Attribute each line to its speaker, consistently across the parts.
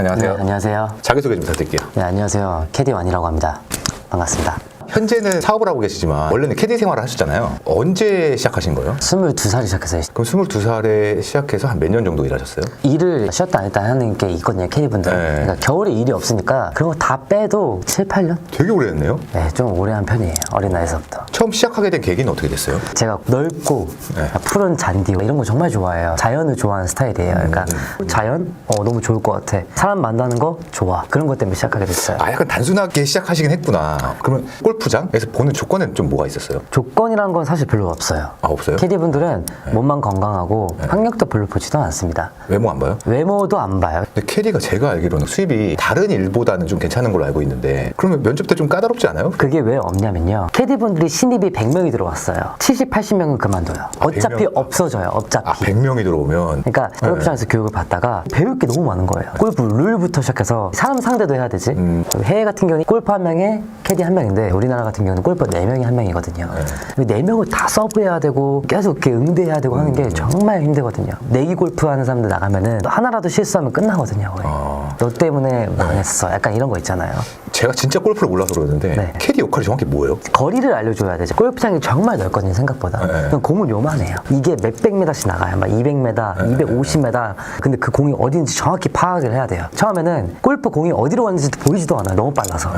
Speaker 1: 안녕하세요.
Speaker 2: 네, 안녕하세요.
Speaker 1: 자기소개 좀 부탁드릴게요.
Speaker 2: 네, 안녕하세요. 캐디 완이라고 합니다. 반갑습니다.
Speaker 1: 현재는 사업을 하고 계시지만 원래는 캐디 생활을 하셨잖아요. 언제 시작하신 거예요?
Speaker 2: 22살이 시작해서
Speaker 1: 그럼 22살에 시작해서 한 몇 년 정도 일하셨어요?
Speaker 2: 일을 쉬었다 안 했다 하는 게 있거든요, 캐디분들.
Speaker 1: 네.
Speaker 2: 그러니까 겨울에 일이 없으니까 그런 거 다 빼도 7, 8년?
Speaker 1: 되게 오래 했네요.
Speaker 2: 네, 좀 오래 한 편이에요. 어린 나이에서부터.
Speaker 1: 처음 시작하게 된 계기는 어떻게 됐어요?
Speaker 2: 제가 넓고
Speaker 1: 네.
Speaker 2: 푸른 잔디 이런 거 정말 좋아해요. 자연을 좋아하는 스타일이에요. 그러니까 자연? 어, 너무 좋을 것 같아. 사람 만나는 거 좋아. 그런 것 때문에 시작하게 됐어요.
Speaker 1: 아, 약간 단순하게 시작하시긴 했구나. 그러면 골프 장에서 보는 조건은 좀 뭐가 있었어요?
Speaker 2: 조건이란 건 사실 별로 없어요.
Speaker 1: 아, 없어요?
Speaker 2: 캐디 분들은 몸만 건강하고 학력도 별로 보지도 않습니다.
Speaker 1: 외모 안 봐요?
Speaker 2: 외모도 안 봐요.
Speaker 1: 근데 캐디가 제가 알기로는 수입이 다른 일보다는 좀 괜찮은 걸로 알고 있는데 그러면 면접 때 좀 까다롭지 않아요?
Speaker 2: 그게 왜 없냐면요. 캐디 분들이 신입이 100명이 들어왔어요. 70, 80명은 그만둬요. 어차피
Speaker 1: 100명?
Speaker 2: 없어져요. 어차피.
Speaker 1: 아, 100명이 들어오면
Speaker 2: 그러니까 골프장에서 교육을 받다가 배울 게 너무 많은 거예요. 골프 룰부터 시작해서 사람 상대도 해야 되지. 해외 같은 경우는 골프 한 명에 캐디 한 명인데 우리 나라 같은 경우는 골프 네 명이 한 명이거든요. 네 명을 다 서브해야 되고 계속 이렇게 응대해야 되고 하는 게 정말 힘들거든요. 내기 골프 하는 사람들 나가면은 하나라도 실수하면 끝나거든요. 거의.
Speaker 1: 아.
Speaker 2: 너 때문에 망했어. 약간 이런 거 있잖아요.
Speaker 1: 제가 진짜 골프를 몰라서 그러는데
Speaker 2: 네.
Speaker 1: 캐디 역할이 정확히 뭐예요?
Speaker 2: 거리를 알려줘야 되죠. 골프장이 정말 넓거든요, 생각보다.
Speaker 1: 네.
Speaker 2: 그럼 공은 요만해요. 이게 몇백 미터씩 나가요. 막 200m, 250m. 근데 그 공이 어딘지 정확히 파악을 해야 돼요. 처음에는 골프 공이 어디로 갔는지 보이지도 않아요. 너무 빨라서.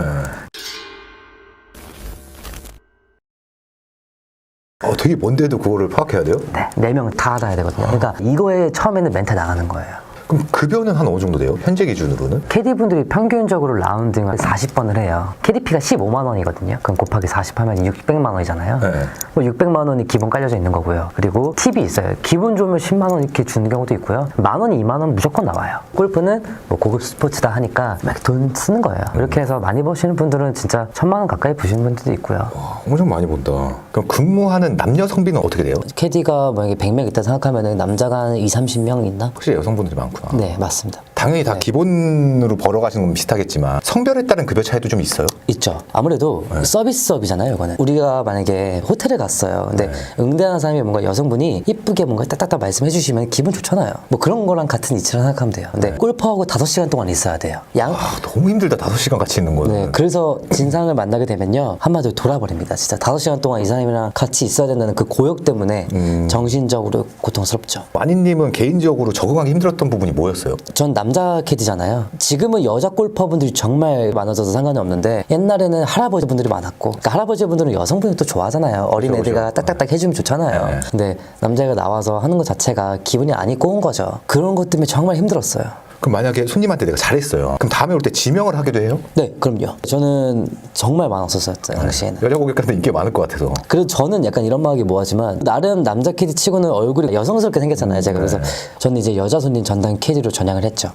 Speaker 1: 어, 되게 먼데도 그거를 파악해야 돼요?
Speaker 2: 네, 네명다 알아야 되거든요. 그러니까 이거에 처음에는 멘탈 나가는 거예요.
Speaker 1: 그럼 급여는 한 어느 정도 돼요? 현재 기준으로는?
Speaker 2: 캐디분들이 평균적으로 라운딩을 40번을 해요. 캐디피가 15만 원이거든요. 그럼 곱하기 40 하면 600만 원이잖아요.
Speaker 1: 네.
Speaker 2: 뭐 600만 원이 기본 깔려져 있는 거고요. 그리고 팁이 있어요. 기분 좋으면 10만 원 이렇게 주는 경우도 있고요. 만 원, 2만 원 무조건 나와요. 골프는 뭐 고급 스포츠다 하니까 막 돈 쓰는 거예요. 이렇게 해서 많이 버시는 분들은 진짜 천만 원 가까이 버시는 분들도 있고요.
Speaker 1: 와, 엄청 많이 본다. 그럼 근무하는 남녀 성비는 어떻게 돼요?
Speaker 2: 캐디가 만약에 100명 있다 생각하면 남자가 한 2, 30명 있나?
Speaker 1: 확실히 여성분들이 많
Speaker 2: 네, 맞습니다.
Speaker 1: 당연히 다 기본으로 벌어가시는 건 비슷하겠지만 성별에 따른 급여 차이도 좀 있어요?
Speaker 2: 있죠. 아무래도 서비스업이잖아요, 이거는. 우리가 만약에 호텔에 갔어요. 근데 응대하는 사람이 뭔가 여성분이 이쁘게 뭔가 딱딱딱 말씀해 주시면 기분 좋잖아요. 뭐 그런 거랑 같은 이치라 생각하면 돼요. 근데 골프하고 5시간 동안 있어야 돼요. 양,
Speaker 1: 아, 너무 힘들다. 5시간 같이 있는 거는.
Speaker 2: 네, 그래서 진상을 만나게 되면요. 한마디로 돌아버립니다. 진짜 5시간 동안 이 사람이랑 같이 있어야 된다는 그 고역 때문에 정신적으로 고통스럽죠.
Speaker 1: 와니님은 개인적으로 적응하기 힘들었던 부분이 뭐였어요?
Speaker 2: 전 남자 캐디잖아요. 지금은 여자 골퍼분들이 정말 많아져서 상관이 없는데 옛날에는 할아버지 분들이 많았고 그러니까 할아버지 분들은 여성분이 또 좋아하잖아요. 어린
Speaker 1: 그렇죠,
Speaker 2: 애들가 딱딱딱 해주면 좋잖아요.
Speaker 1: 네.
Speaker 2: 근데 남자가 나와서 하는 것 자체가 기분이 안 입고 온 거죠. 그런 것 때문에 정말 힘들었어요.
Speaker 1: 그럼 만약에 손님한테 내가 잘했어요. 그럼 다음에 올 때 지명을 하기도 해요?
Speaker 2: 네, 그럼요. 저는 정말 많았었어요, 당시에는.
Speaker 1: 여자 고객한테 인기가 많을 것 같아서.
Speaker 2: 그래도 저는 약간 이런 말하기 뭐하지만 나름 남자 캐디 치고는 얼굴이 여성스럽게 생겼잖아요 제가 그래서 저는 이제 여자 손님 전담 캐디로 전향을 했죠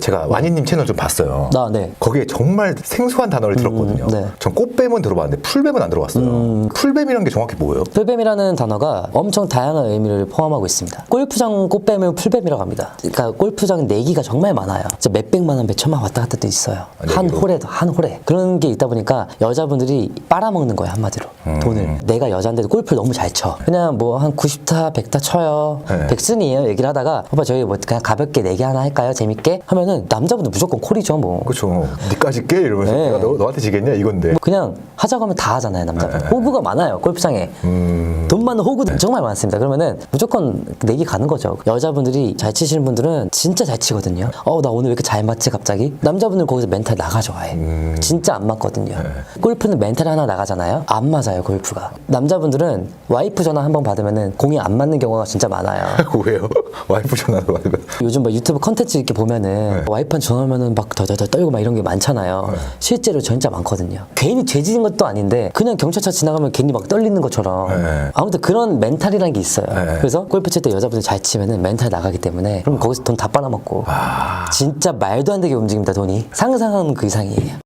Speaker 1: 제가 와니님 채널 좀 봤어요.
Speaker 2: 나 네.
Speaker 1: 거기에 정말 생소한 단어를 들었거든요.
Speaker 2: 네. 음.
Speaker 1: 전 꽃뱀은 들어봤는데 풀뱀은 안 들어봤어요. 풀뱀이란 게 정확히 뭐예요?
Speaker 2: 풀뱀이라는 단어가 엄청 다양한 의미를 포함하고 있습니다. 골프장 꽃뱀을 풀뱀이라고 합니다. 그러니까 골프장 내기가 정말 많아요. 진짜 몇백만 원, 몇천만 원 왔다 갔다 도 있어요.
Speaker 1: 아,
Speaker 2: 한
Speaker 1: 내기로?
Speaker 2: 홀에도 한 홀에 그런 게 있다 보니까 여자분들이 빨아먹는 거예요 한마디로
Speaker 1: 음.
Speaker 2: 돈을. 내가 여자인데도 골프를 너무 잘 쳐. 그냥 뭐 한 90타, 100타 쳐요.
Speaker 1: 네.
Speaker 2: 백순이에요 얘기를 하다가 오빠 저희 뭐 그냥 가볍게 내기 하나 할까요? 재밌게 하면 은 남자분들 무조건 콜이죠 뭐.
Speaker 1: 그렇죠. 니까지 깨 이러면서
Speaker 2: 네.
Speaker 1: 내가 너, 너한테 지겠냐 이건데.
Speaker 2: 뭐 그냥 하자고 하면 다 하잖아요 남자분 호구가 많아요 골프장에.
Speaker 1: 음.
Speaker 2: 돈 많은 호구들 정말 많습니다. 그러면은 무조건 내기 가는 거죠. 여자분들이 잘 치시는 분들은 진짜 잘 치거든요. 어 나 오늘 왜 이렇게 잘 맞지 갑자기? 남자분들 거기서 멘탈 나가죠 아예. 진짜 안 맞거든요. 골프는 멘탈 하나 나가잖아요. 안 맞아요 골프가. 남자분들은 와이프 전화 한 번 받으면은 공이 안 맞는 경우가 진짜 많아요.
Speaker 1: 왜요? 와이프 전화로 받으면.
Speaker 2: 요즘 뭐 유튜브 컨텐츠 이렇게 보면은 와이프한 전화 오면은 막 덜덜덜 떨고 막 이런 게 많잖아요. 실제로 진짜 많거든요. 괜히 죄지은 것도 아닌데 그냥 경찰차 지나가면 괜히 막 떨리는 것처럼
Speaker 1: 네.
Speaker 2: 아무튼 그런 멘탈이라는 게 있어요.
Speaker 1: 네.
Speaker 2: 그래서 골프 칠 때 여자분들 잘 치면은 멘탈 나가기 때문에 그럼 거기서 돈 다 빨아먹고 진짜 말도 안 되게 움직입니다 돈이 상상하는 그 이상이에요.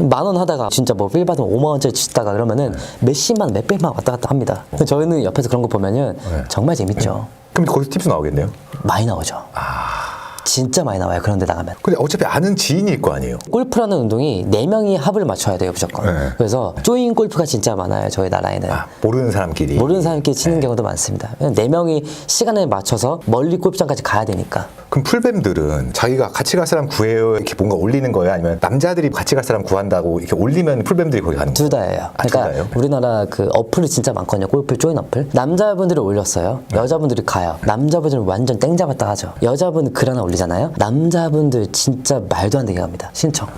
Speaker 2: 만원 하다가 진짜 뭐 빌 받으면 5만 원짜리 치다가 그러면은 몇십만 원, 몇백만 원 왔다 갔다 합니다. 저희는 옆에서 그런 거 보면은 정말 재밌죠.
Speaker 1: 그럼 거기서 팁스 나오겠네요.
Speaker 2: 많이 나오죠. 진짜 많이 나와요. 그런 데 나가면.
Speaker 1: 근데 어차피 아는 지인일 거 아니에요.
Speaker 2: 골프라는 운동이 네명이 합을 맞춰야 돼요, 무조건.
Speaker 1: 네.
Speaker 2: 그래서 조인 골프가 진짜 많아요, 저희 나라에는.
Speaker 1: 아, 모르는 사람끼리.
Speaker 2: 모르는 사람끼리 치는 경우도 많습니다. 왜냐면 네 명이 시간을 맞춰서 멀리 골프장까지 가야 되니까.
Speaker 1: 그럼 풀뱀들은 자기가 같이 갈 사람 구해요 이렇게 뭔가 올리는 거예요? 아니면 남자들이 같이 갈 사람 구한다고 이렇게 올리면 풀뱀들이 거기 가는
Speaker 2: 둘
Speaker 1: 거예요?
Speaker 2: 다예요.
Speaker 1: 아, 둘
Speaker 2: 그러니까
Speaker 1: 다예요?
Speaker 2: 우리나라 그 어플이 진짜 많거든요. 골프 조인 어플. 남자분들이 올렸어요.
Speaker 1: 네.
Speaker 2: 여자분들이 가요. 남자분들은 완전 땡 잡았다 하죠. 여자분 글 하나 올리 잖아요. 남자분들 진짜 말도 안 되게 합니다. 신청.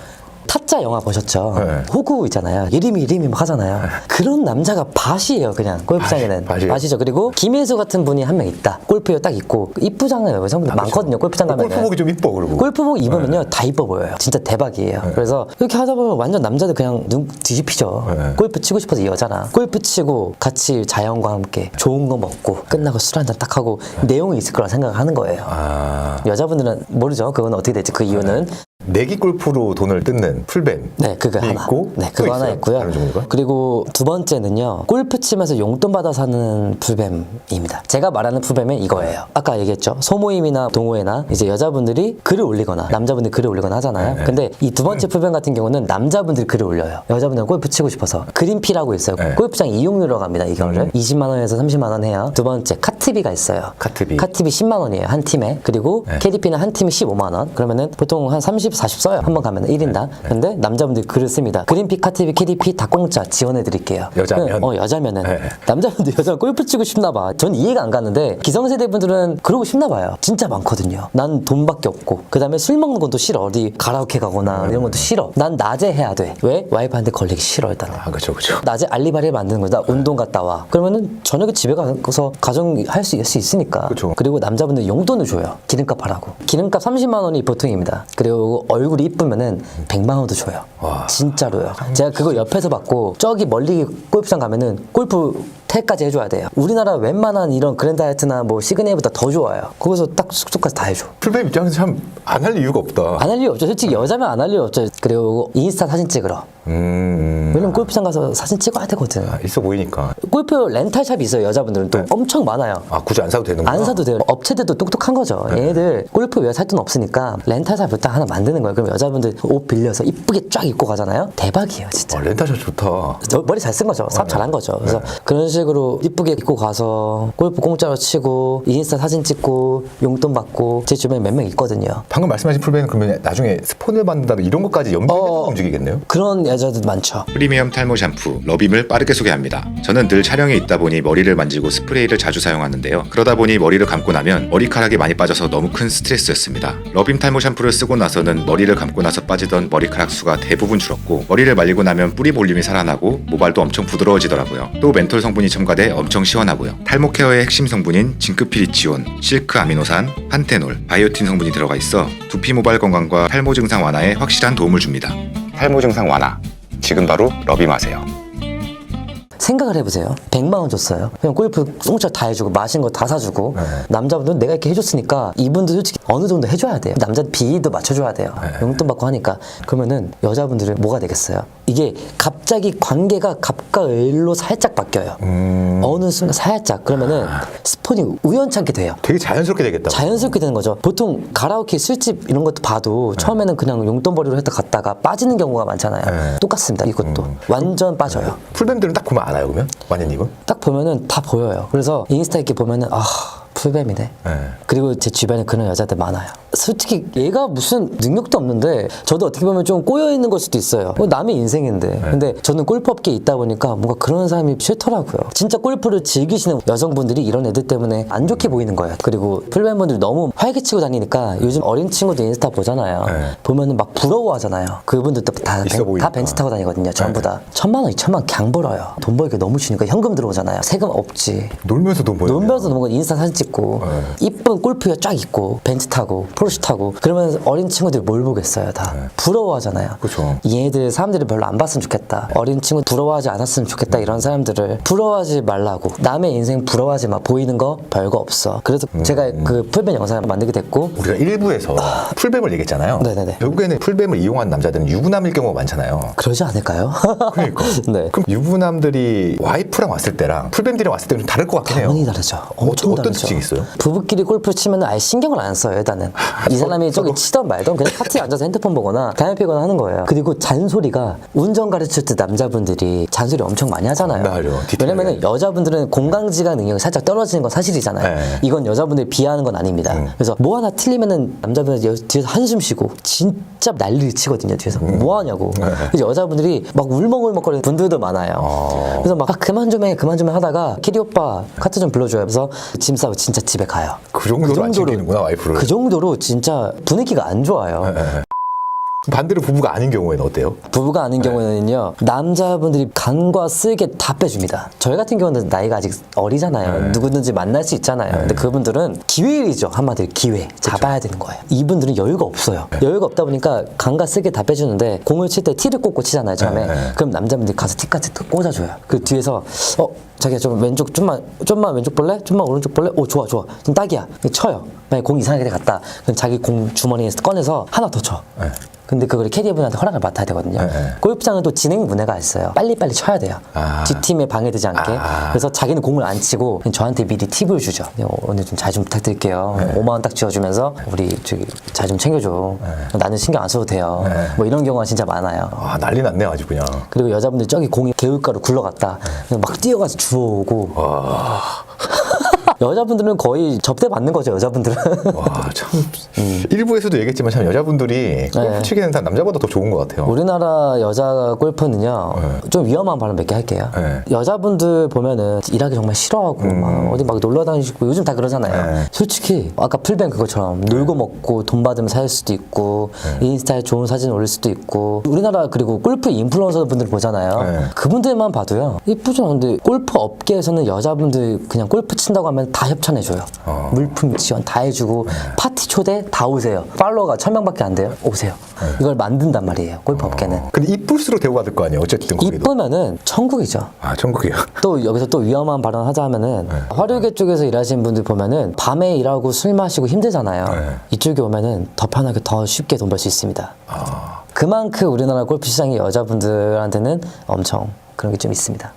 Speaker 2: 타짜 영화 보셨죠?
Speaker 1: 네.
Speaker 2: 호구 있잖아요. 이름이 이름이 막 하잖아요. 그런 남자가 밭이에요, 그냥 골프장에는.
Speaker 1: 밭이.
Speaker 2: 밭이죠. 그리고 김혜수 같은 분이 한 명 있다. 골프요 딱 있고 이쁘잖아요. 여성분들 많거든요. 골프장 가면.
Speaker 1: 골프복이 좀 이뻐 그리고.
Speaker 2: 골프복 입으면요 다 이뻐 보여요. 진짜 대박이에요. 그래서 이렇게 하다 보면 완전 남자들 그냥 눈 뒤집히죠.
Speaker 1: 네.
Speaker 2: 골프 치고 싶어서 이 여자나 골프 치고 같이 자연과 함께 좋은 거 먹고 끝나고 술 한잔 딱 하고 내용이 있을 거라 생각하는 거예요.
Speaker 1: 아
Speaker 2: 여자분들은 모르죠. 그건 어떻게 될지 그 이유는
Speaker 1: 내기 골프로 돈을 뜯는 풀뱀.
Speaker 2: 네 그거 하나.
Speaker 1: 있고
Speaker 2: 네
Speaker 1: 또
Speaker 2: 그거 하나
Speaker 1: 있어요?
Speaker 2: 있고요.
Speaker 1: 다른 종류가?
Speaker 2: 그리고 두 번째는요 골프 치면서 용돈 받아 사는 풀뱀입니다. 제가 말하는 풀뱀은 이거예요. 아까 얘기했죠. 소모임이나 동호회나 이제 여자분들이 글을 올리거나 남자분들이 글을 올리거나 하잖아요.
Speaker 1: 네.
Speaker 2: 근데 이 두 번째 풀뱀 같은 경우는 남자분들이 글을 올려요. 여자분들은 골프 치고 싶어서 그린피라고 있어요.
Speaker 1: 네. 음.
Speaker 2: 골프장 이용료로 갑니다. 이거를 20만 원에서 30만 원 해요. 두 번째 카트비가 있어요.
Speaker 1: 카트비.
Speaker 2: 카트비 10만 원이에요 한 팀에. 그리고
Speaker 1: 네.
Speaker 2: KDP는 한 팀이 15만 원. 그러면은 보통 한 30, 40 써요. 한 번 가면 1인당.
Speaker 1: 네.
Speaker 2: 근데 남자분들이 글을 씁니다. 그린피, 카트비, KDP 다 공짜 지원해 드릴게요.
Speaker 1: 여자면?
Speaker 2: 어, 여자면은.
Speaker 1: 네.
Speaker 2: 남자분들 여자 골프 치고 싶나 봐. 전 이해가 안 가는데 기성세대 분들은 그러고 싶나 봐요. 진짜 많거든요. 난 돈밖에 없고. 그다음에 술 먹는 건 또 싫어. 어디 가라오케 가거나 이런 것도 싫어. 난 낮에 해야 돼. 왜? 와이프한테 걸리기 싫어 일단은.
Speaker 1: 아 그렇죠 그렇죠.
Speaker 2: 낮에 알리바리 만드는 거다. 운동 갔다 와. 그러면은 저녁에 집에 가서 가정 할수 있으니까.
Speaker 1: 그쵸.
Speaker 2: 리고 남자분들 용돈을 줘요. 기름값 하라고. 기름값 30만 원이 보통입니다. 그리고 얼굴이 이쁘면은 100만 원도 줘요.
Speaker 1: 와.
Speaker 2: 진짜로요. 제가 그거 옆에서 받고 저기 멀리 골프장 가면은 골프 태까지 해줘야 돼요. 우리나라 웬만한 이런 그랜드 하이트나 뭐 시그네보다 더 좋아요. 거기서 딱 숙소까지 다 해줘.
Speaker 1: 풀뱀 입장에서 참 안 할 이유가 없다.
Speaker 2: 안 할 이유 없죠. 솔직히 여자면 안 할 이유 없죠. 그리고 인스타 사진 찍으러.
Speaker 1: 음, 음.
Speaker 2: 왜냐면 골프장 가서 사진 찍어야 되거든.
Speaker 1: 아, 있어 보이니까.
Speaker 2: 골프 렌탈샵이 있어요 여자분들은 또 엄청 많아요
Speaker 1: 아 굳이 안 사도 되는구나.
Speaker 2: 안 사도 돼요 업체들도 똑똑한 거죠 얘네들 골프 왜살돈 없으니까 렌탈샵 일단 하나 만드는 거예요 그럼 여자분들 옷 빌려서 이쁘게 쫙 입고 가잖아요 대박이에요 진짜
Speaker 1: 와, 렌탈샵 좋다.
Speaker 2: 저 머리 잘 쓴 거죠 삽 잘한 거죠 그래서 그런 식 으로 이쁘게 입고 가서 골프 공짜로 치고 인스타 사진 찍고 용돈 받고 제 주변에 몇 명 있거든요
Speaker 1: 방금 말씀하신 풀뱀은 그러면 나중에 스폰을 받는다도 이런 것까지 염두해서
Speaker 2: 어.
Speaker 1: 움직이겠네요.
Speaker 2: 그런 여자들 많죠
Speaker 3: 프리미엄 탈모 샴푸 러빔을 빠르게 소개합니다. 저는 늘 촬영에 있다 보니 머리를 만지고 스프레이를 자주 사용하는데요. 그러다 보니 머리를 감고 나면 머리카락이 많이 빠져서 너무 큰 스트레스였습니다. 러빔 탈모 샴푸를 쓰고 나서는 머리를 감고 나서 빠지던 머리카락 수가 대부분 줄었고 머리를 말리고 나면 뿌리 볼륨이 살아나고 모발도 엄청 부드러워지더라고요. 또 멘톨 성분이 첨가돼 엄청 시원하고요. 탈모 케어의 핵심 성분인 징크피리치온, 실크 아미노산, 판테놀, 바이오틴 성분이 들어가 있어 두피 모발 건강과 탈모 증상 완화에 확실한 도움을 줍니다. 탈모 증상 완화. 지금 바로 러빔하세요.
Speaker 2: 생각을 해보세요. 100만 원 줬어요. 그냥 골프 공짜 다 해주고 마신 거 다 사주고
Speaker 1: 네.
Speaker 2: 남자분들은 내가 이렇게 해줬으니까 이분도 솔직히 어느 정도 해줘야 돼요. 남자 비도 맞춰줘야 돼요.
Speaker 1: 네.
Speaker 2: 용돈 받고 하니까 그러면은 여자분들은 뭐가 되겠어요? 이게 갑자기 관계가 갑과 을로 살짝 바뀌어요.
Speaker 1: 음.
Speaker 2: 어느 순간 살짝 그러면은 스폰이 우연찮게 돼요.
Speaker 1: 되게 자연스럽게 되겠다.
Speaker 2: 자연스럽게 되는 거죠. 보통 가라오케 술집 이런 것도 봐도 처음에는 그냥 용돈 벌이로 했다 갔다가 빠지는 경우가 많잖아요.
Speaker 1: 네.
Speaker 2: 똑같습니다. 이것도 완전 빠져요.
Speaker 1: 풀뱀들은 딱 보면 알아요 그러면? 완현님은?
Speaker 2: 딱 보면은 다 보여요. 그래서 인스타 이렇게 보면은 아 풀뱀이네.
Speaker 1: 네.
Speaker 2: 그리고 제 주변에 그런 여자들 많아요. 솔직히 얘가 무슨 능력도 없는데 저도 어떻게 보면 좀 꼬여 있는 걸 수도 있어요. 뭐 남의 인생인데.
Speaker 1: 네.
Speaker 2: 근데 저는 골프 업계에 있다 보니까 뭔가 그런 사람이 싫더라고요. 진짜 골프를 즐기시는 여성분들이 이런 애들 때문에 안 좋게 보이는 거예요. 그리고 풀뱀분들이 너무 활기치고 다니니까 요즘 어린 친구들 인스타 보잖아요.
Speaker 1: 네.
Speaker 2: 보면은 막 부러워하잖아요. 그분들도 다, 벤. 다 벤츠 타고 다니거든요. 전부
Speaker 1: 네.
Speaker 2: 다. 천만 원, 이천만 원강 벌어요. 돈 벌기 너무 쉬니까 현금 들어오잖아요. 세금 없지.
Speaker 1: 놀면서 돈 버는.
Speaker 2: 놀면서 뭔가 인스타 사진 찍고
Speaker 1: 네.
Speaker 2: 이쁜 골프가 쫙 있고 벤츠 타고 포르쉐 타고 그러면 어린 친구들이 뭘 보겠어요 다 부러워하잖아요
Speaker 1: 그쵸.
Speaker 2: 얘들 사람들이 별로 안 봤으면 좋겠다 어린 친구 부러워하지 않았으면 좋겠다 이런 사람들을 부러워하지 말라고 남의 인생 부러워하지 마 보이는 거 별거 없어 그래서
Speaker 1: 음.
Speaker 2: 제가 그 풀벤 영상을 만들게 됐고
Speaker 1: 우리가 일부에서 풀뱀을 얘기했잖아요.
Speaker 2: 네네네.
Speaker 1: 결국에는 풀뱀을 이용한 남자들은 유부남일 경우가 많잖아요.
Speaker 2: 그러지 않을까요?
Speaker 1: 그러니까.
Speaker 2: 네
Speaker 1: 그럼 유부남들이 와이프랑 왔을 때랑 풀뱀들이랑 왔을 때는 좀 다를 것 같긴 해요.
Speaker 2: 당연히 다르죠 엄청
Speaker 1: 어떤
Speaker 2: 다르죠
Speaker 1: 특징 있어요?
Speaker 2: 부부끼리 골프 치면 아예 신경을 안 써요 일단은. 이 사람이 저기 치던 말던 그냥 카트에 앉아서 핸드폰 보거나 담배 피거나 하는 거예요. 그리고 잔소리가 운전 가르칠 때 남자분들이 잔소리 엄청 많이 하잖아요.
Speaker 1: 맞아요. 디테일하게.
Speaker 2: 왜냐면은 여자분들은 공강지각 능력이 살짝 떨어지는 건 사실이잖아요.
Speaker 1: 네.
Speaker 2: 이건 여자분들이 비하하는 건 아닙니다. 그래서 뭐 하나 틀리면은 남자분들 여- 뒤에서 한숨 쉬고 진짜 난리를 치거든요 뒤에서. 뭐 하냐고. 그래서 여자분들이 막 울먹울먹거리는 분들도 많아요. 그래서 막 아, 그만 좀해 그만 좀 해 하다가 키리 오빠 카트 좀 불러줘요. 그래서 짐 싸고 진짜 집에 가요
Speaker 1: 그 정도로 안 챙기는구나, 와이프를.
Speaker 2: 그 정도로 진짜 분위기가 안 좋아요.
Speaker 1: 반대로 부부가 아닌 경우에는 어때요?
Speaker 2: 부부가 아닌 경우에는요, 남자분들이 간과 쓸게 다 빼줍니다. 저희 같은 경우는 나이가 아직 어리잖아요. 누구든지 만날 수 있잖아요. 근데 그분들은 기회이죠. 한마디로 기회. 잡아야 되는 거예요. 이분들은 여유가 없어요. 여유가 없다 보니까 간과 쓸게 다 빼주는데 공을 칠 때 티를 꽂고 치잖아요. 처음에.
Speaker 1: 네, 네.
Speaker 2: 그럼 남자분들이 가서 티까지 또 꽂아줘요. 그 뒤에서 어 자기야 좀 왼쪽 좀만 좀만 왼쪽 볼래? 좀만 오른쪽 볼래? 오 좋아 좋아. 그럼 딱이야. 쳐요. 만약 공 이상하게 갔다. 그럼 자기 공 주머니에서 꺼내서 하나 더 쳐.
Speaker 1: 네.
Speaker 2: 근데 그걸 캐디분한테 허락을 맡아야 되거든요.
Speaker 1: 네, 네.
Speaker 2: 골프장은 또 진행 문제가 있어요. 빨리빨리 쳐야 돼요.
Speaker 1: 아.
Speaker 2: 뒷팀에 방해되지 않게.
Speaker 1: 아.
Speaker 2: 그래서 자기는 공을 안 치고 저한테 미리 팁을 주죠. 네, 오늘 좀 잘 좀 부탁드릴게요.
Speaker 1: 네.
Speaker 2: 5만 원 딱 지어주면서 우리 잘 좀 챙겨줘. 나는 신경 안 써도 돼요.
Speaker 1: 네.
Speaker 2: 뭐 이런 경우가 진짜 많아요.
Speaker 1: 아, 난리 났네, 아주 그냥.
Speaker 2: 그리고 여자분들 저기 공이 개울가로 굴러갔다. 그냥 막 뛰어가서 주워오고. 여자분들은 거의 접대 받는 거죠. 여자분들은.
Speaker 1: 와, 참. 일부에서도 얘기했지만 참 여자분들이 골프
Speaker 2: 네.
Speaker 1: 치기는 다 남자보다 더 좋은 것 같아요.
Speaker 2: 우리나라 여자 골프는요 좀 위험한 발언 몇 개 할게요
Speaker 1: 네.
Speaker 2: 여자분들 보면은 일하기 정말 싫어하고 막 어디 막 놀러 다니시고 요즘 다 그러잖아요
Speaker 1: 네.
Speaker 2: 솔직히 아까 풀뱅 그것처럼 놀고 먹고 돈 받으면 살 수도 있고 인스타에 좋은 사진 올릴 수도 있고 우리나라 그리고 골프 인플루언서 분들 보잖아요
Speaker 1: 네.
Speaker 2: 그분들만 봐도요 이쁘죠 근데 골프 업계에서는 여자분들 그냥 골프 친다고 하면 다 협찬해줘요
Speaker 1: 어.
Speaker 2: 물품 지원 다 해주고 파티 초대 다 오세요 팔로워가 천 명밖에 안 돼요 오세요 이걸 만든단 말이에요 골프 업계는
Speaker 1: 근데 이쁠수록 대우받을 거 아니에요, 어쨌든 거기도.
Speaker 2: 이쁘면은 천국이죠.
Speaker 1: 아, 천국이야.
Speaker 2: 또 여기서 또 위험한 발언 하자 하면은 화류계 쪽에서 일하시는 분들 보면은 밤에 일하고 술 마시고 힘들잖아요.
Speaker 1: 네.
Speaker 2: 이쪽에 오면은 더 편하게 더 쉽게 돈 벌 수 있습니다. 그만큼 우리나라 골프 시장이 여자분들한테는 엄청 그런 게 좀 있습니다.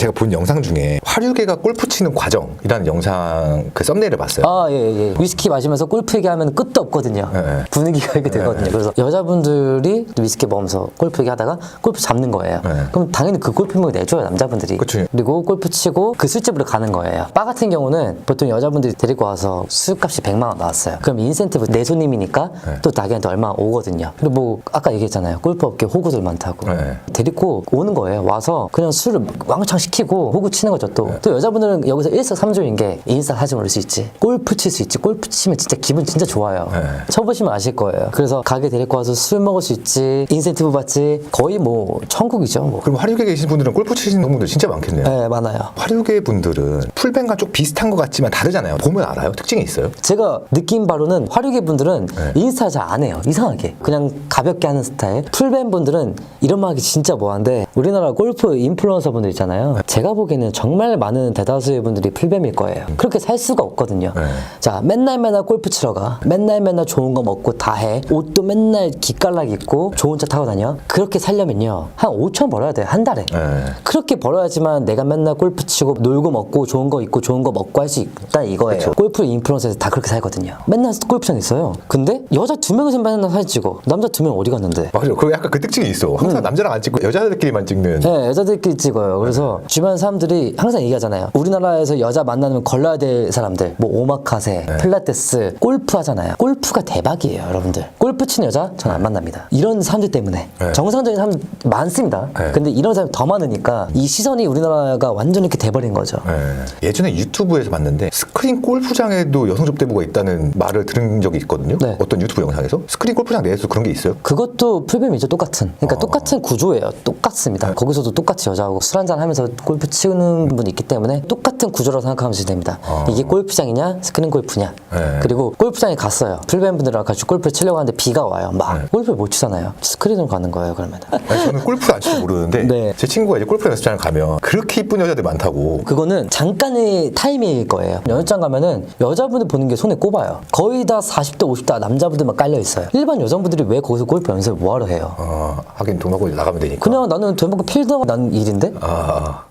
Speaker 1: 제가 본 영상 중에 화류계가 골프 치는 과정이라는 영상 그 썸네일을 봤어요.
Speaker 2: 아, 예, 예. 위스키 마시면서 골프 얘기하면 끝도 없거든요.
Speaker 1: 네, 네.
Speaker 2: 분위기가 이렇게 되거든요. 그래서 여자분들이 위스키 먹으면서 골프 얘기하다가 골프 잡는 거예요.
Speaker 1: 네.
Speaker 2: 그럼 당연히 그 골프목을 내줘요, 남자분들이.
Speaker 1: 그치.
Speaker 2: 리고 골프 치고 그 술집으로 가는 거예요. 바 같은 경우는 보통 여자분들이 데리고 와서 술값이 100만 원 나왔어요. 그럼 인센티브 내 손님이니까
Speaker 1: 네.
Speaker 2: 또 자기한테 얼마 오거든요. 그리고 뭐 아까 얘기했잖아요. 골프 업계 호구들 많다고.
Speaker 1: 네.
Speaker 2: 데리고 오는 거예요. 와서 그냥 술을 왕창 시 키고 호구 치는 거죠 또. 또 여자분들은 여기서 일석삼조인 게 인스타 사진 올릴 수 있지. 골프 칠 수 있지. 골프 치면 진짜 기분 진짜 좋아요.
Speaker 1: 네.
Speaker 2: 쳐보시면 아실 거예요. 그래서 가게 데리고 와서 술 먹을 수 있지. 인센티브 받지. 거의 뭐 천국이죠. 뭐.
Speaker 1: 그럼 화류계에 계신 분들은 골프 치시는 분들 진짜 많겠네요.
Speaker 2: 네, 많아요.
Speaker 1: 화류계 분들은 풀뱅과 좀 비슷한 것 같지만 다르잖아요. 보면 알아요? 특징이 있어요?
Speaker 2: 제가 느낀 바로는 화류계 분들은
Speaker 1: 네.
Speaker 2: 인스타 잘 안 해요. 이상하게. 그냥 가볍게 하는 스타일. 풀밴 분들은 이런 말 하기 진짜 뭐한데 우리나라 골프 인플루언서 분들 있잖아요. 제가 보기에는 정말 많은 대다수의 분들이 풀뱀일 거예요. 그렇게 살 수가 없거든요.
Speaker 1: 네.
Speaker 2: 자, 맨날 맨날 골프 치러 가. 맨날 맨날 좋은 거 먹고 다 해. 옷도 맨날 기깔락 입고 좋은 차 타고 다녀. 그렇게 살려면요. 한 5천 벌어야 돼요. 한 달에.
Speaker 1: 네.
Speaker 2: 그렇게 벌어야지만 내가 맨날 골프 치고 놀고 먹고 좋은 거 입고 좋은 거 먹고 할 수 있다 이거예요. 골프 인플루언서에서 다 그렇게 살거든요. 맨날 골프장 있어요. 근데 여자 두 명이서 맨날 사진 찍어. 남자 두 명 어디 갔는데?
Speaker 1: 맞아요. 그 약간 그 특징이 있어. 항상 남자랑 안 찍고 여자들끼리만 찍는.
Speaker 2: 네, 여자들끼리 찍어요. 그래서 주변 사람들이 항상 얘기하잖아요. 우리나라에서 여자 만나면 걸러야 될 사람들, 뭐 오마카세, 필라테스, 골프 하잖아요. 골프가 대박이에요, 여러분들. 골프 치는 여자 전안 만납니다. 이런 사람들 때문에
Speaker 1: 네.
Speaker 2: 정상적인 사람 많습니다.
Speaker 1: 네.
Speaker 2: 근데 이런 사람이 더 많으니까 이 시선이 우리나라가 완전히 이렇게 돼버린 거죠.
Speaker 1: 네. 예전에 유튜브에서 봤는데 스크린 골프장에도 여성 접대부가 있다는 말을 들은 적이 있거든요.
Speaker 2: 네.
Speaker 1: 어떤 유튜브 영상에서 스크린 골프장 내에서 그런 게 있어요.
Speaker 2: 그것도 풀뱀이죠 똑같은 그러니까
Speaker 1: 어.
Speaker 2: 똑같은 구조예요 똑같습니다 거기서도 똑같이 여자하고 술 한잔 하면서 골프 치는 분이 있기 때문에 똑같은 구조라고 생각하면 됩니다 이게 골프장이냐 스크린 골프냐
Speaker 1: 네.
Speaker 2: 그리고 골프장에 갔어요 풀뱀 분들이랑 같이 골프 치려고 하는데 비가 와요 막 골프를 못 치잖아요 스크린으로 가는 거예요 그러면
Speaker 1: 아니, 저는 골프를 안 치고 모르는데
Speaker 2: 네.
Speaker 1: 제 친구가 이제 골프 연습장을 가면 그렇게 이쁜 여자들 많다고.
Speaker 2: 그거는 잠깐의 타이밍일 거예요. 연습장 가면은 여자분들 보는 게 손에 꼽아요. 거의 다 40대, 50대 남자분들만 깔려 있어요. 일반 여성분들이 왜 거기서 골프 연습을 뭐하러 해요?
Speaker 1: 어, 하긴 돈 받고 나가면 되니까.
Speaker 2: 그냥 나는 돈 받고 필드가 난 일인데?
Speaker 1: 아,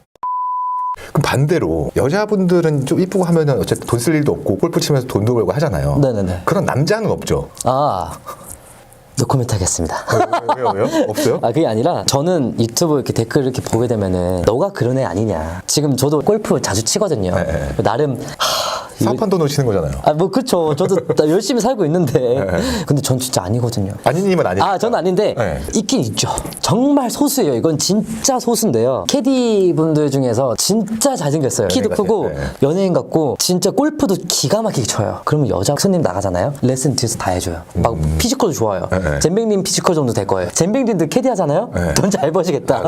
Speaker 1: 그럼 반대로 여자분들은 좀 이쁘고 하면은 어쨌든 돈 쓸 일도 없고 골프 치면서 돈도 벌고 하잖아요.
Speaker 2: 네네네.
Speaker 1: 그런 남자는 없죠.
Speaker 2: 아, 노코멘트 하겠습니다.
Speaker 1: 왜요? 왜요? 왜요? 없어요?
Speaker 2: 아 그게 아니라 저는 유튜브 이렇게 댓글 이렇게 보게 되면은 너가 그런 애 아니냐. 지금 저도 골프 자주 치거든요.
Speaker 1: 네, 네.
Speaker 2: 나름 하,
Speaker 1: 돈 놓치는 거잖아요.
Speaker 2: 아, 뭐, 그쵸. 저도 나 열심히 살고 있는데. 근데 전 진짜 아니거든요.
Speaker 1: 아니님은 아니에요.
Speaker 2: 아, 저는 아닌데,
Speaker 1: 네.
Speaker 2: 있긴 있죠. 정말 소수예요. 이건 진짜 소수인데요. 캐디 분들 중에서 진짜 잘생겼어요. 키도
Speaker 1: 같아요.
Speaker 2: 크고,
Speaker 1: 네.
Speaker 2: 연예인 같고, 진짜 골프도 기가 막히게 쳐요. 그러면 여자 손님 나가잖아요? 레슨 뒤에서 다 해줘요. 막 피지컬도 좋아요.
Speaker 1: 음. 네, 네.
Speaker 2: 잼뱅님 피지컬 정도 될 거예요. 잼뱅님도 캐디 하잖아요?
Speaker 1: 네.
Speaker 2: 돈 잘 버시겠다.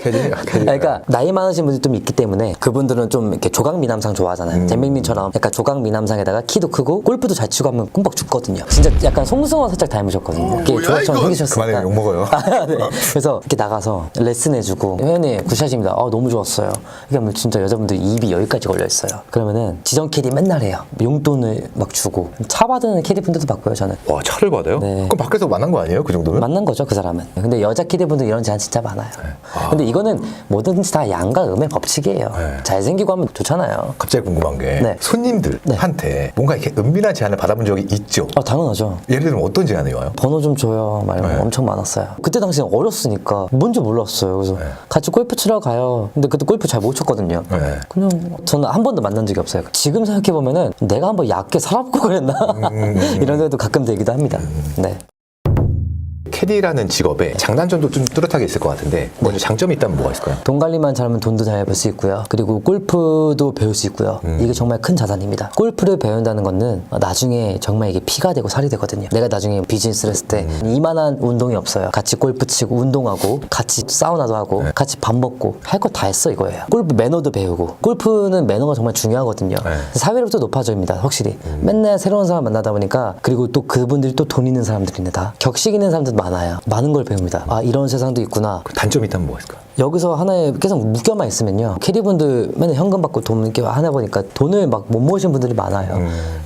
Speaker 1: 캐디? 아, 캐디.
Speaker 2: 그러니까 나이 많으신 분들이 좀 있기 때문에 그분들은 좀 이렇게 조각 미남상 좋아하잖아요.
Speaker 1: 음.
Speaker 2: 잼민님 처럼 약간 조각 미남상에다가 키도 크고 골프도 잘 치고 하면 꿈뻑 죽거든요. 진짜 약간 송승헌 살짝 닮으셨거든요. 이렇게 조각처럼 생기셨으니까.
Speaker 1: 그만해, 욕 먹어요.
Speaker 2: 아, 네. 그래서 이렇게 나가서 레슨 해주고 회원님 굿샷입니다. 아, 너무 좋았어요. 하면 진짜 여자분들 입이 여기까지 걸려 있어요. 그러면은 지정 캐디 맨날 해요. 용돈을 막 주고 차 받는 캐디 분들도 받고요. 저는.
Speaker 1: 와 차를 받아요?
Speaker 2: 네.
Speaker 1: 그럼 밖에서 만난 거 아니에요? 그 정도면?
Speaker 2: 만난 거죠 그 사람은 근데 여자 키드분들 이런 제한 진짜 많아요 근데 이거는 뭐든지 다 양과 음의 법칙이에요
Speaker 1: 네.
Speaker 2: 잘생기고 하면 좋잖아요
Speaker 1: 갑자기 궁금한 게
Speaker 2: 네.
Speaker 1: 손님들한테 뭔가 이렇게 은밀한 제안을 받아본 적이 있죠.
Speaker 2: 아 당연하죠
Speaker 1: 예를 들면 어떤 제안이 와요?
Speaker 2: 번호 좀 줘요 막 이런 거
Speaker 1: 네.
Speaker 2: 엄청 많았어요 그때 당시엔 어렸으니까 뭔지 몰랐어요 그래서 같이 골프 치러 가요 근데 그때 골프 잘 못 쳤거든요
Speaker 1: 네.
Speaker 2: 그냥 저는 한 번도 만난 적이 없어요 지금 생각해 보면은 내가 한번 얕게 살았고 그랬나
Speaker 1: 음.
Speaker 2: 이런 생각도 가끔 들기도 합니다 네.
Speaker 1: 캐디라는 직업에 장단점도 좀 뚜렷하게 있을 것 같은데 먼저 장점이 있다면 뭐가 있을까요?
Speaker 2: 돈 관리만 잘하면 돈도 잘 벌 수 있고요. 그리고 골프도 배울 수 있고요. 이게 정말 큰 자산입니다. 골프를 배운다는 거는 나중에 정말 이게 피가 되고 살이 되거든요. 내가 나중에 비즈니스를 했을 때 이만한 운동이 없어요. 같이 골프 치고 운동하고 같이 사우나도 하고 같이 밥 먹고 할 거 다 했어 이거예요. 골프 매너도 배우고 골프는 매너가 정말 중요하거든요.
Speaker 1: 네.
Speaker 2: 사회력도 높아집니다. 확실히. 맨날 새로운 사람 만나다 보니까 그리고 또 그분들이 또 돈 있는 사람들인데 다 격식 있는 사람들도 많아요. 많은 걸 배웁니다. 아 이런 세상도 있구나.
Speaker 1: 그 단점이 있다면 뭐가 있을까요?
Speaker 2: 여기서 하나에 계속 묶여만 있으면요. 캐디분들 맨날 현금 받고 돈 이렇게 하나 보니까 돈을 막 못 모으신 분들이 많아요.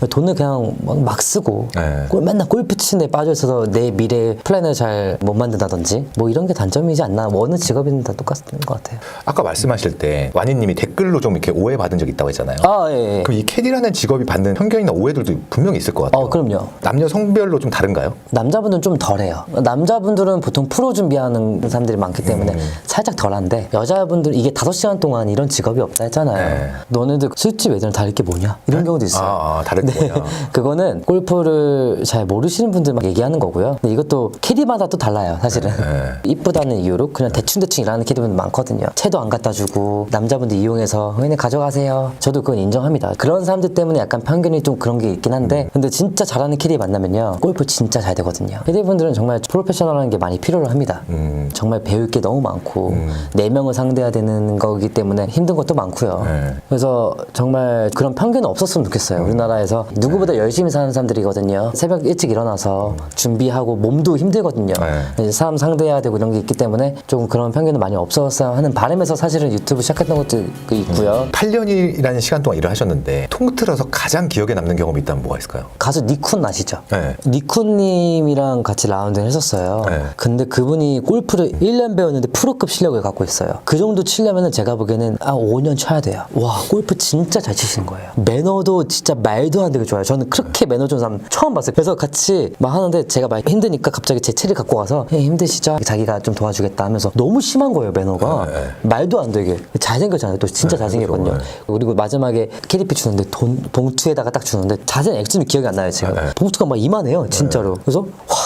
Speaker 2: 돈을 그냥 막, 막 쓰고
Speaker 1: 네.
Speaker 2: 골- 맨날 골프 치는 데 빠져 있어서 내 미래 플랜을 잘 못 만든다든지 뭐 이런 게 단점이지 않나. 뭐 어느 직업이든 다 똑같은 것 같아요.
Speaker 1: 아까 말씀하실 때 와니님이 댓글로 좀 이렇게 오해 받은 적 있다고 했잖아요.
Speaker 2: 아, 예. 예.
Speaker 1: 그럼 이 캐디라는 직업이 받는 편견이나 오해들도 분명히 있을 것 같아요.
Speaker 2: 어, 그럼요.
Speaker 1: 남녀 성별로 좀 다른가요?
Speaker 2: 남자분들은 좀 덜해요. 남자분들은 보통 프로 준비하는 사람들이 많기 때문에
Speaker 1: 음.
Speaker 2: 살짝 덜한데 여자분들 이게 다섯 시간 동안 이런 직업이 없다 했잖아요.
Speaker 1: 네.
Speaker 2: 너네들 술집 애들은 다를 게 뭐냐 이런 경우도 있어요.
Speaker 1: 아, 아 다를 게 뭐냐.
Speaker 2: 그거는 골프를 잘 모르시는 분들만 얘기하는 거고요. 근데 이것도 캐디마다 또 달라요, 사실은.
Speaker 1: 네.
Speaker 2: 이쁘다는 이유로 그냥 대충 대충 일하는 캐디분들 많거든요. 채도 안 갖다 주고 남자분들 이용해서 회원님 가져가세요. 저도 그건 인정합니다. 그런 사람들 때문에 약간 편견이 좀 그런 게 있긴 한데
Speaker 1: 음.
Speaker 2: 근데 진짜 잘하는 캐디 만나면요. 골프 진짜 잘 되거든요. 캐디분들은 정말 프로페셔널한 게 많이 필요로 합니다.
Speaker 1: 음.
Speaker 2: 정말 배울 게 너무 많고 네 명을 상대해야 되는 거기 때문에 힘든 것도 많고요.
Speaker 1: 네.
Speaker 2: 그래서 정말 그런 편견은 없었으면 좋겠어요. 우리나라에서 누구보다 열심히 사는 사람들이거든요. 새벽 일찍 일어나서 준비하고 몸도 힘들거든요.
Speaker 1: 네.
Speaker 2: 사람 상대해야 되고 이런 게 있기 때문에 조금 그런 편견은 많이 없었어야 하는 바람에서 사실은 유튜브 시작했던 것도 있고요.
Speaker 1: 8년이라는 시간 동안 일을 하셨는데 통틀어서 가장 기억에 남는 경험이 있다면 뭐가 있을까요?
Speaker 2: 가수 니쿤 아시죠?
Speaker 1: 네.
Speaker 2: 니쿤님이랑 같이 라운드를 했었어요.
Speaker 1: 네.
Speaker 2: 근데 그분이 골프를 1년 배웠는데 프로급 실력을 갖고 있어요. 그 정도 치려면 제가 보기에는 아 5년 쳐야 돼요. 와 골프 진짜 잘 치시는 거예요. 매너도 진짜 말도 안 되게 좋아요. 저는 그렇게 매너 좋은 사람 처음 봤어요. 그래서 같이 막 하는데 제가 막 힘드니까 갑자기 제 채를 갖고 와서 "형, 힘드시죠? 자기가 좀 도와주겠다 하면서 너무 심한 거예요 매너가.
Speaker 1: 네.
Speaker 2: 말도 안 되게 잘생겼잖아요. 또 진짜 잘생겼거든요.
Speaker 1: 그렇죠.
Speaker 2: 그리고 마지막에 캐리피 주는데 돈 봉투에다가 딱 주는데 자세히 액수는 기억이 안 나요 지금.
Speaker 1: 네.
Speaker 2: 봉투가 막 이만해요 진짜로. 그래서 와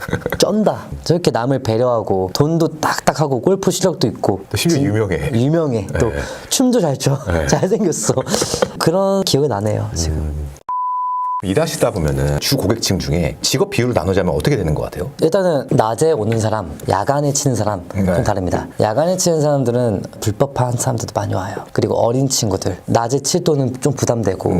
Speaker 2: 쩐다. 저렇게 남을 배려하고 돈도 딱딱하고 골프 실력도 있고
Speaker 1: 또 심지어 유명해.
Speaker 2: 유명해. 또
Speaker 1: 네.
Speaker 2: 춤도 잘 춰.
Speaker 1: 네.
Speaker 2: 잘생겼어. 그런 기억이 나네요 지금.
Speaker 1: 일하시다 보면은 주 고객층 중에 직업 비율을 나누자면 어떻게 되는 것 같아요?
Speaker 2: 일단은 낮에 오는 사람, 야간에 치는 사람 좀
Speaker 1: 네.
Speaker 2: 다릅니다. 야간에 치는 사람들은 불법한 사람들도 많이 와요. 그리고 어린 친구들, 낮에 칠 돈은 좀 부담되고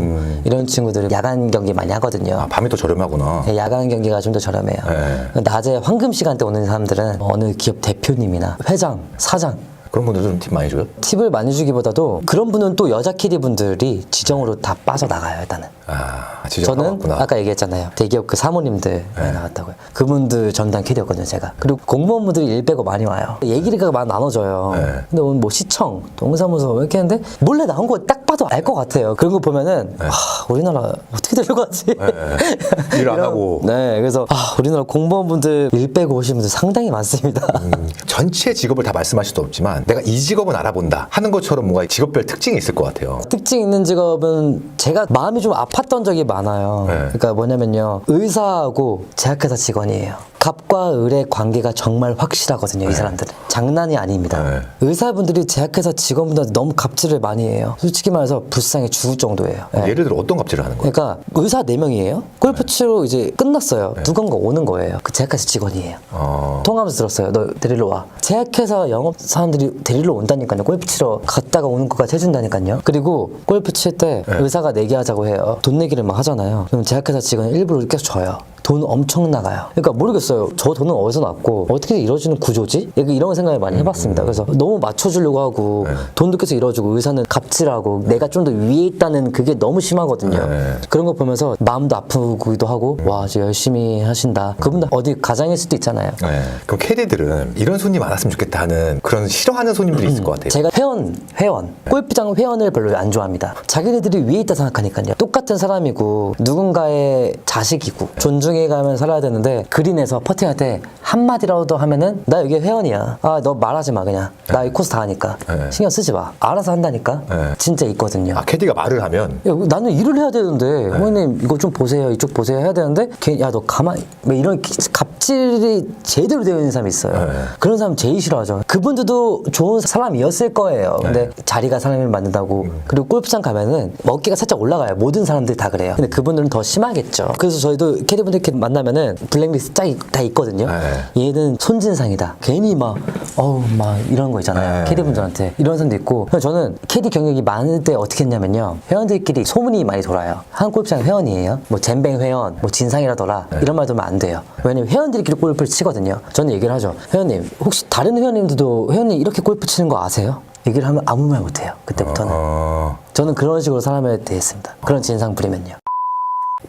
Speaker 2: 이런 친구들은 야간 경기 많이 하거든요.
Speaker 1: 음. 아, 밤이 더 저렴하구나.
Speaker 2: 네, 야간 경기가 좀 더 저렴해요.
Speaker 1: 네.
Speaker 2: 낮에 황금 시간대 오는 사람들은 어느 기업 대표님이나 회장, 사장
Speaker 1: 그런 분들도 좀팁 많이 줘요?
Speaker 2: 팁을 많이 주기보다도 그런 분은 또 여자 캐디 분들이 지정으로 다 빠져나가요 일단은.
Speaker 1: 아, 진짜
Speaker 2: 저는
Speaker 1: 나왔구나.
Speaker 2: 아까 얘기했잖아요. 대기업 그 사모님들 많이 나왔다고요. 그분들 전담 캐디였거든요 제가. 그리고 공무원분들이 일 빼고 많이 와요. 얘기가 많이 나눠져요.
Speaker 1: 네.
Speaker 2: 근데 오늘 뭐 시청 동사무소 이렇게 했는데 몰래 나온 거 딱 봐도 알 것 같아요. 그런 거 보면은 아 우리나라 어떻게 되려고 하지?
Speaker 1: 네. 일안
Speaker 2: 이런-
Speaker 1: 하고.
Speaker 2: 네 그래서 아 우리나라 공무원분들 일 빼고 오신 분들 상당히 많습니다.
Speaker 1: 음, 전체 직업을 다 말씀하실 수 없지만 내가 이 직업은 알아본다 하는 것처럼 뭔가 직업별 특징이 있을 것 같아요.
Speaker 2: 특징 있는 직업은 제가 마음이 좀 아팠던 적이 많아요.
Speaker 1: 네.
Speaker 2: 그러니까 뭐냐면요. 의사하고 제약회사 직원이에요. 갑과 을의 관계가 정말 확실하거든요. 이 사람들은. 장난이 아닙니다.
Speaker 1: 네.
Speaker 2: 의사분들이 제약회사 직원분들한테 너무 갑질을 많이 해요. 솔직히 말해서 불쌍해 죽을 정도예요. 네.
Speaker 1: 예를 들어 어떤 갑질을 하는 거예요?
Speaker 2: 그러니까 의사 네명이에요 골프 치러 이제 끝났어요. 누군가 오는 거예요. 그 제약회사 직원이에요.
Speaker 1: 어,
Speaker 2: 통화하면서 들었어요. 너 데리러 와. 제약회사 영업 사람들이 데리러 온다니까요. 골프 치러 갔다가 오는 것까지 해준다니까요. 그리고 골프 칠 때 의사가 내기하자고 해요. 돈 내기를 막 하잖아요. 그럼 제약회사 직원이 일부러 계속 져요. 돈 엄청 나가요. 그러니까 모르겠어요. 저 돈은 어디서 났고 어떻게 이루어지는 구조지? 이런 생각을 많이 해봤습니다. 그래서 너무 맞춰주려고 하고 돈도 계속 이뤄주고 의사는 갑질하고 내가 좀 더 위에 있다는 그게 너무 심하거든요.
Speaker 1: 네.
Speaker 2: 그런 거 보면서 마음도 아프기도 하고 와, 진짜 열심히 하신다. 그분들 어디 가장일 수도 있잖아요.
Speaker 1: 네. 그럼 캐디들은 이런 손님 많았으면 좋겠다 하는 그런 싫어하는 손님들이 있을 것 같아요.
Speaker 2: 제가 회원, 회원, 골프장 회원을 별로 안 좋아합니다. 자기네들이 위에 있다 생각하니까요. 똑같은 사람이고 누군가의 자식이고 존중해 가면 살아야 되는데 그린에서 퍼팅할 때 한마디라도 하면은 나 여기 회원이야. 아, 너 말하지 마 그냥. 나 이 코스 다 하니까.
Speaker 1: 네.
Speaker 2: 신경 쓰지 마. 알아서 한다니까.
Speaker 1: 네.
Speaker 2: 진짜 있거든요.
Speaker 1: 아, 캐디가 말을 하면
Speaker 2: 야, 나는 일을 해야 되는데
Speaker 1: 네.
Speaker 2: 어머님 이거 좀 보세요 이쪽 보세요 해야 되는데 야너 가만 왜 이런 기- 갑질이 제대로 되어 있는 사람이 있어요
Speaker 1: 네.
Speaker 2: 그런 사람 제일 싫어하죠 그분들도 좋은 사람이었을 거예요 근데
Speaker 1: 네.
Speaker 2: 자리가 사람을 만든다고
Speaker 1: 음.
Speaker 2: 그리고 골프장 가면은 어깨가 살짝 올라가요 모든 사람들이 다 그래요 근데 그분들은 더 심하겠죠 그래서 저희도 캐디분들 이렇게 만나면은 블랙리스트 쫙다 있거든요.
Speaker 1: 네.
Speaker 2: 얘는 손진상이다. 괜히 막 어우 막 이런 거 있잖아요.
Speaker 1: 네.
Speaker 2: 캐디분들한테 이런 사람도 있고. 그래서 저는 캐디 경력이 많을 때 어떻게 했냐면요. 회원들끼리 소문이 많이 돌아요. 한 골프장 회원이에요. 뭐 젠뱅 회원 뭐 진상이라더라. 이런 말 들으면 안 돼요. 왜냐면 회원들끼리 골프를 치거든요. 저는 얘기를 하죠. 회원님 혹시 다른 회원님들도 회원님 이렇게 골프 치는 거 아세요? 얘기를 하면 아무 말 못해요. 그때부터는.
Speaker 1: 어,
Speaker 2: 저는 그런 식으로 사람에 대했습니다. 그런 진상 부리면요.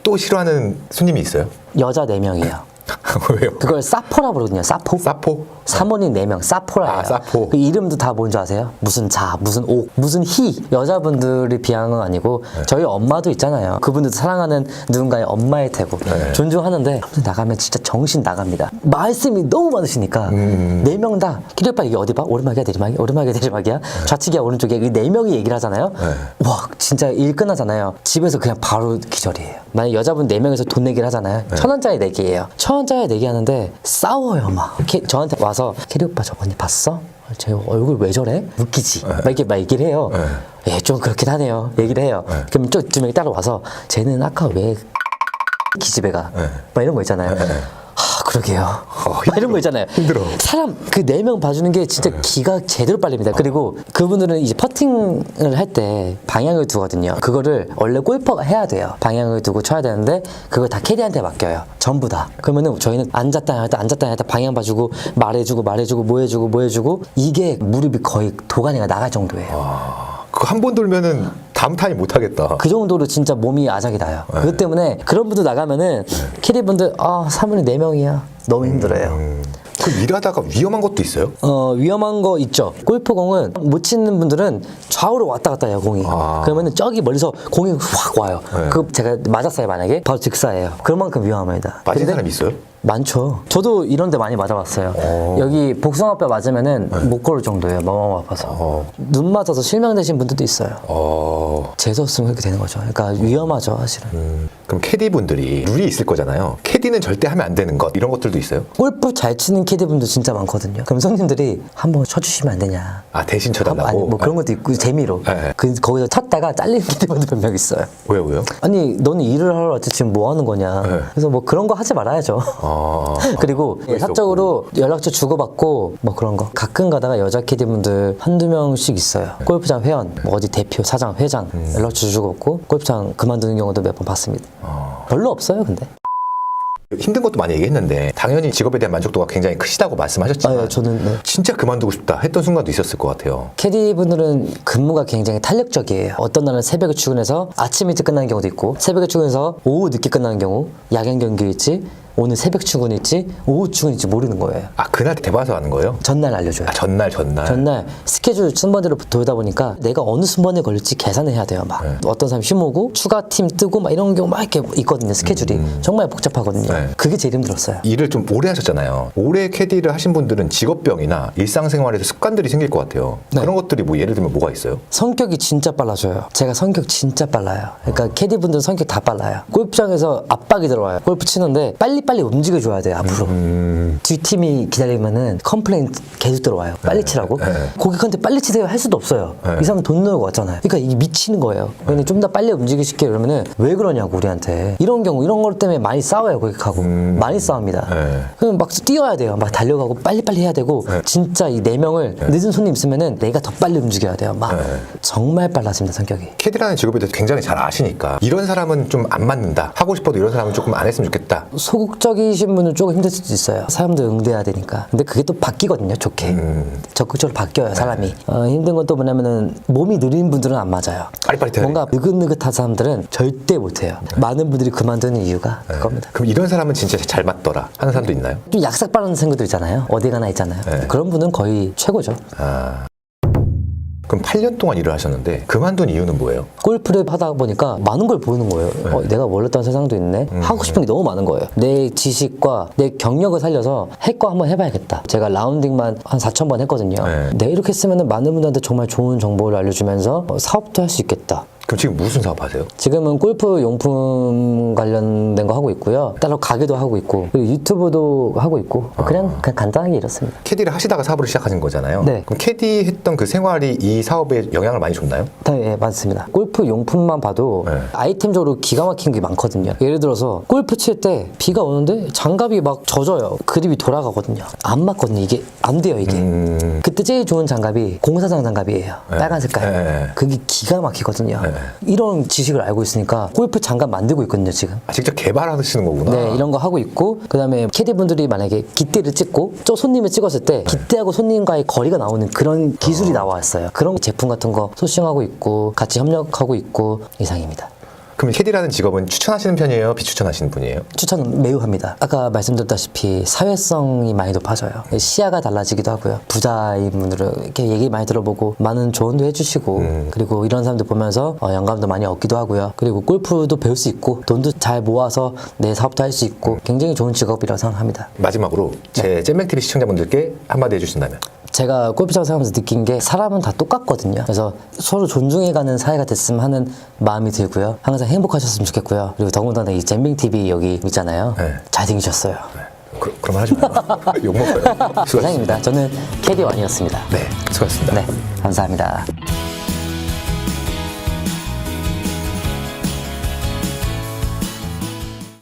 Speaker 1: 또 싫어하는 손님이 있어요?
Speaker 2: 여자 4명이에요
Speaker 1: 왜요?
Speaker 2: 그걸 사포라 부르거든요 사포
Speaker 1: 사포?
Speaker 2: 사모님 4명 사포라예요.
Speaker 1: 아, 사포.
Speaker 2: 그 이름도 다 뭔지 아세요? 무슨 자, 무슨 옥, 무슨 희. 여자분들이 비하는 건 아니고
Speaker 1: 네.
Speaker 2: 저희 엄마도 있잖아요. 그분들도 사랑하는 누군가의 엄마일 테고
Speaker 1: 네.
Speaker 2: 존중하는데 나가면 진짜 정신 나갑니다. 말씀이 너무 많으시니까
Speaker 1: 음.
Speaker 2: 네명다 키리오빠 이게 어디 봐? 오르막이야 내리막이야? 오르막이야 내리막이야? 좌측이야 오른쪽이야? 이 네 명이 얘기를 하잖아요.
Speaker 1: 네.
Speaker 2: 와 진짜 일 끝나잖아요. 집에서 그냥 바로 기절이에요. 만약 여자분 네 명에서 돈 내기를 하잖아요. 천 원짜리 내기예요. 천 원짜리 내기 하는데 싸워요 막. 캐- 저한테 와서 캐리 오빠 저번에 봤어? 제 얼굴 왜 저래? 웃기지. 막 이렇게 막 얘기를 해요. 예, 좀 그렇긴 하네요. 얘기를 해요. 그럼 좀두 명이 따라와서 쟤는 아까 왜 기집애가 막 이런 거 있잖아요. 아 그러게요. 막 이런 거 있잖아요.
Speaker 1: 힘들어.
Speaker 2: 사람 그 네 명 봐주는 게 진짜 기가 제대로 빨립니다. 그리고 그분들은 이제 퍼팅을 할 때 방향을 두거든요. 그거를 원래 골퍼가 해야 돼요. 방향을 두고 쳐야 되는데 그걸 다 캐디한테 맡겨요. 전부 다. 그러면은 저희는 앉았다 앉았다 앉았다 앉았다 방향 봐주고 말해주고 말해주고 뭐 해주고 뭐 해주고 이게 무릎이 거의 도가니가 나갈 정도예요.
Speaker 1: 그거 한번 돌면은 다음 타임 못 하겠다.
Speaker 2: 그 정도로 진짜 몸이 아작이 나요. 그것 때문에 그런 분들 나가면은 캐디분들 아 사모님 네 명이야 너무 힘들어요.
Speaker 1: 그 일하다가 위험한 것도 있어요?
Speaker 2: 어 위험한 거 있죠. 골프공은 못 치는 분들은 좌우로 왔다 갔다 해요 공이.
Speaker 1: 아.
Speaker 2: 그러면은 저기 멀리서 공이 확 와요.
Speaker 1: 네.
Speaker 2: 그 제가 맞았어요 만약에 바로 즉사예요. 그만큼 위험합니다.
Speaker 1: 맞은
Speaker 2: 근데
Speaker 1: 사람 있어요?
Speaker 2: 많죠. 저도 이런 데 많이 맞아봤어요.
Speaker 1: 어.
Speaker 2: 여기 복숭아뼈 맞으면은 못 걸을 정도예요. 너무 아파서.
Speaker 1: 어.
Speaker 2: 눈 맞아서 실명되신 분들도 있어요.
Speaker 1: 어.
Speaker 2: 재수 없으면 그렇게 되는 거죠. 그러니까 위험하죠 사실은.
Speaker 1: 음, 그럼 캐디 분들이 룰이 있을 거잖아요. 캐디는 절대 하면 안 되는 것 이런 것들도 있어요?
Speaker 2: 골프 잘 치는 캐디분도 진짜 많거든요. 그럼 손님들이 한번 쳐주시면 안 되냐.
Speaker 1: 아 대신 쳐달라고?
Speaker 2: 아니 뭐 그런 것도 있고 재미로.
Speaker 1: 네.
Speaker 2: 그 거기서 쳤다가 잘리는 캐디분도 몇명 있어요.
Speaker 1: 왜요 왜요?
Speaker 2: 아니 너는 일을 하러 왔지 지금 뭐 하는 거냐.
Speaker 1: 네.
Speaker 2: 그래서 뭐 그런 거 하지 말아야죠.
Speaker 1: 아.
Speaker 2: 그리고 예, 사적으로 연락처 주고받고 뭐 그런 거 가끔 가다가 여자 캐디분들 한두 명씩 있어요 골프장 회원 뭐 어디 대표 사장 회장 연락처 주고받고 골프장 그만두는 경우도 몇 번 봤습니다 별로 없어요 근데
Speaker 1: 힘든 것도 많이 얘기했는데 당연히 직업에 대한 만족도가 굉장히 크시다고 말씀하셨지만
Speaker 2: 아, 예, 저는 네.
Speaker 1: 진짜 그만두고 싶다 했던 순간도 있었을 것 같아요.
Speaker 2: 캐디 분들은 근무가 굉장히 탄력적이에요. 어떤 날은 새벽에 출근해서 아침 일찍 끝나는 경우도 있고, 새벽에 출근해서 오후 늦게 끝나는 경우, 야간 경기 있지, 오늘 새벽 출근일지, 오후 출근일지 모르는 거예요.
Speaker 1: 아 그날 대봐서 하는 거예요?
Speaker 2: 전날 알려줘요.
Speaker 1: 아 전날 전날.
Speaker 2: 전날 스케줄 순번대로 돌다 보니까 내가 어느 순번에 걸릴지 계산을 해야 돼요. 막
Speaker 1: 네.
Speaker 2: 어떤 사람 휴무고 추가 팀 뜨고 막 이런 경우 막 이렇게 있거든요. 스케줄이 정말 복잡하거든요.
Speaker 1: 네.
Speaker 2: 그게 제일 힘들었어요.
Speaker 1: 일을 좀 오래 하셨잖아요. 오래 캐디를 하신 분들은 직업병이나 일상생활에서 습관들이 생길 것 같아요.
Speaker 2: 네.
Speaker 1: 그런 것들이 뭐 예를 들면 뭐가 있어요?
Speaker 2: 성격이 진짜 빨라져요. 제가 성격 진짜 빨라요. 그러니까 캐디 분들 성격 다 빨라요. 골프장에서 압박이 들어와요. 골프 치는데 빨리 빨리 움직여줘야 돼요. 앞으로. 뒷팀이 기다리면은 컴플레인 계속 들어와요. 빨리 치라고.
Speaker 1: 네.
Speaker 2: 고객한테 빨리 치세요 할 수도 없어요.
Speaker 1: 네.
Speaker 2: 이 사람 돈 내고 왔잖아요. 그러니까 이게 미치는 거예요. 근데 좀더 빨리 움직이실게요. 그러면은 왜 그러냐고 우리한테. 이런 경우 이런 것 때문에 많이 싸워요 고객하고. 많이 싸웁니다.
Speaker 1: 네.
Speaker 2: 그럼 막 뛰어야 돼요. 막 달려가고 빨리빨리 해야 되고 진짜 이 네 명을 늦은 손님 있으면은 내가 더 빨리 움직여야 돼요. 막
Speaker 1: 네.
Speaker 2: 정말 빨라집니다 성격이.
Speaker 1: 캐디라는 직업에 대해서 굉장히 잘 아시니까 이런 사람은 좀 안 맞는다. 하고 싶어도 이런 사람은 조금 안 했으면 좋겠다.
Speaker 2: 소극 적이신 분은 조금 힘들 수도 있어요. 사람들 응대해야 되니까. 근데 그게 또 바뀌거든요. 좋게. 적극적으로 바뀌어요. 사람이. 어, 힘든 건 또 뭐냐면은 몸이 느린 분들은 안 맞아요.
Speaker 1: 빠릿빠릿해야
Speaker 2: 뭔가 느긋느긋한 사람들은 절대 못해요. 많은 분들이 그만두는 이유가 그겁니다.
Speaker 1: 그럼 이런 사람은 진짜 잘 맞더라 하는 사람도 있나요?
Speaker 2: 좀 약삭 빠르는 친구들 있잖아요. 어디 가나 있잖아요.
Speaker 1: 네.
Speaker 2: 그런 분은 거의 최고죠.
Speaker 1: 아. 그럼 8년 동안 일을 하셨는데 그만둔 이유는 뭐예요?
Speaker 2: 골프를 하다 보니까 많은 걸 보는 거예요. 어, 내가 몰랐던 세상도 있네. 하고 싶은 게 너무 많은 거예요. 내 지식과 내 경력을 살려서 해과 한번 해봐야겠다. 제가 라운딩만 한 4천 번 했거든요.
Speaker 1: 네.
Speaker 2: 내가 이렇게 했으면 많은 분들한테 정말 좋은 정보를 알려주면서 어, 사업도 할 수 있겠다.
Speaker 1: 그럼 지금 무슨 사업 하세요?
Speaker 2: 지금은 골프 용품 관련된 거 하고 있고요. 따로 가게도 하고 있고 그리고 유튜브도 하고 있고 그냥, 그냥 간단하게 이렇습니다.
Speaker 1: 캐디를 하시다가 사업을 시작하신 거잖아요.
Speaker 2: 네.
Speaker 1: 그럼 캐디 했던 그 생활이 이 사업에 영향을 많이 줬나요?
Speaker 2: 네, 맞습니다. 골프 용품만 봐도
Speaker 1: 네.
Speaker 2: 아이템적으로 기가 막힌 게 많거든요. 예를 들어서 골프 칠 때 비가 오는데 장갑이 막 젖어요. 그립이 돌아가거든요. 안 맞거든요. 이게 안 돼요, 이게.
Speaker 1: 음.
Speaker 2: 그때 제일 좋은 장갑이 공사장 장갑이에요. 빨간 색깔.
Speaker 1: 네.
Speaker 2: 그게 기가 막히거든요.
Speaker 1: 네.
Speaker 2: 이런 지식을 알고 있으니까 골프 장갑 만들고 있거든요, 지금.
Speaker 1: 아, 직접 개발하시는 거구나.
Speaker 2: 네, 이런 거 하고 있고, 그 다음에 캐디분들이 만약에 깃대를 찍고, 저 손님을 찍었을 때, 깃대하고 손님과의 거리가 나오는 그런 기술이 나왔어요. 그런 제품 같은 거 소싱하고 있고, 같이 협력하고 있고, 이상입니다.
Speaker 1: 그럼 캐디라는 직업은 추천하시는 편이에요? 비추천하시는 분이에요?
Speaker 2: 추천 매우 합니다. 아까 말씀드렸다시피 사회성이 많이 높아져요. 시야가 달라지기도 하고요. 부자인 분들은 이렇게 얘기 많이 들어보고 많은 조언도 해주시고 그리고 이런 사람들 보면서 어, 영감도 많이 얻기도 하고요. 그리고 골프도 배울 수 있고 돈도 잘 모아서 내 사업도 할 수 있고 굉장히 좋은 직업이라고 생각합니다.
Speaker 1: 마지막으로 제 잼맥TV 시청자분들께 한마디 해주신다면
Speaker 2: 제가 골프장 생각하면서 느낀 게 사람은 다 똑같거든요. 그래서 서로 존중해가는 사회가 됐으면 하는 마음이 들고요. 항상 행복하셨으면 좋겠고요. 그리고 더군다나 이 잼빙 TV 여기 있잖아요.
Speaker 1: 네.
Speaker 2: 잘생기셨어요.
Speaker 1: 그, 그럼 하지 마요. 욕먹어요. 수고하셨습니다.
Speaker 2: 이상입니다. 저는 캐디 완이었습니다.
Speaker 1: 네, 수고하셨습니다.
Speaker 2: 네, 감사합니다.